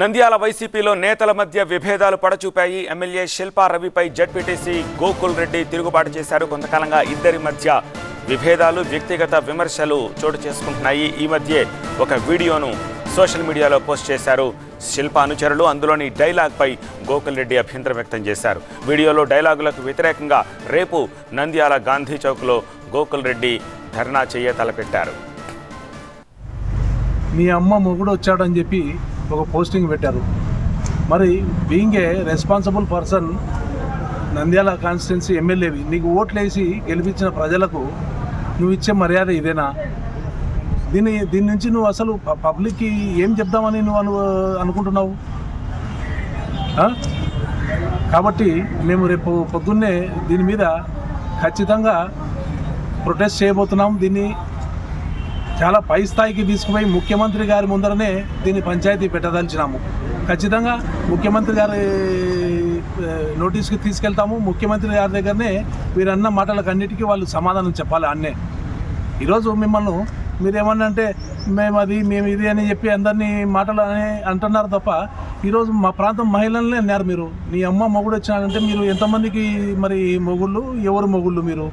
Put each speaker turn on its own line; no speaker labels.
నంద్యాల వైసీపీలో నేతల మధ్య విభేదాలు పడచూపాయి. ఎమ్మెల్యే శిల్పా రవిపై జడ్పీటీసీ గోకుల్ రెడ్డి తిరుగుబాటు చేశారు. కొంతకాలంగా ఇద్దరి మధ్య విభేదాలు వ్యక్తిగత విమర్శలు చోటు చేసుకుంటున్నాయి. ఈ మధ్య ఒక వీడియోను సోషల్ మీడియాలో పోస్ట్ చేశారు శిల్ప అనుచరులు. అందులోని డైలాగ్పై గోకుల్ రెడ్డి అభ్యంతరం వ్యక్తం చేశారు. వీడియోలో డైలాగులకు వ్యతిరేకంగా రేపు నంద్యాల గాంధీ చౌక్లో గోకుల్ రెడ్డి ధర్నా చేయ తలపెట్టారు.
మీ అమ్మ మొగుడు వచ్చాడని చెప్పి ఒక పోస్టింగ్ పెట్టారు. మరి being a responsible person Nandyal constituency ఎమ్మెల్యేవి నీకు ఓట్లేసి గెలిపించిన ప్రజలకు నువ్వు ఇచ్చే మర్యాద ఇదేనా? దీని దీని నుంచి నువ్వు అసలు పబ్లిక్కి ఏం చెప్దామని నువ్వు అను అనుకుంటున్నావు? కాబట్టి మేము రేపు పొద్దున్నే దీని మీద ఖచ్చితంగా ప్రొటెస్ట్ చేయబోతున్నాం. దీన్ని చాలా పై స్థాయికి తీసుకుపోయి ముఖ్యమంత్రి గారి ముందరనే దీన్ని పంచాయతీ పెట్టదలిచినాము. ఖచ్చితంగా ముఖ్యమంత్రి గారి నోటీస్కి తీసుకెళ్తాము. ముఖ్యమంత్రి గారి దగ్గరనే వీరన్న మాటలకన్నిటికీ వాళ్ళు సమాధానం చెప్పాలి అన్నే. ఈరోజు మిమ్మల్ని మీరేమన్నా అంటే మేము అది మేము ఇది అని చెప్పి అందరినీ మాటలు అని అంటున్నారు తప్ప ఈరోజు మా ప్రాంతం మహిళలనే అన్నారు మీరు. నీ అమ్మ మొగుడు వచ్చినాడంటే మీరు ఎంతమందికి మరి మొగుళ్ళు? ఎవరు మొగుళ్ళు మీరు?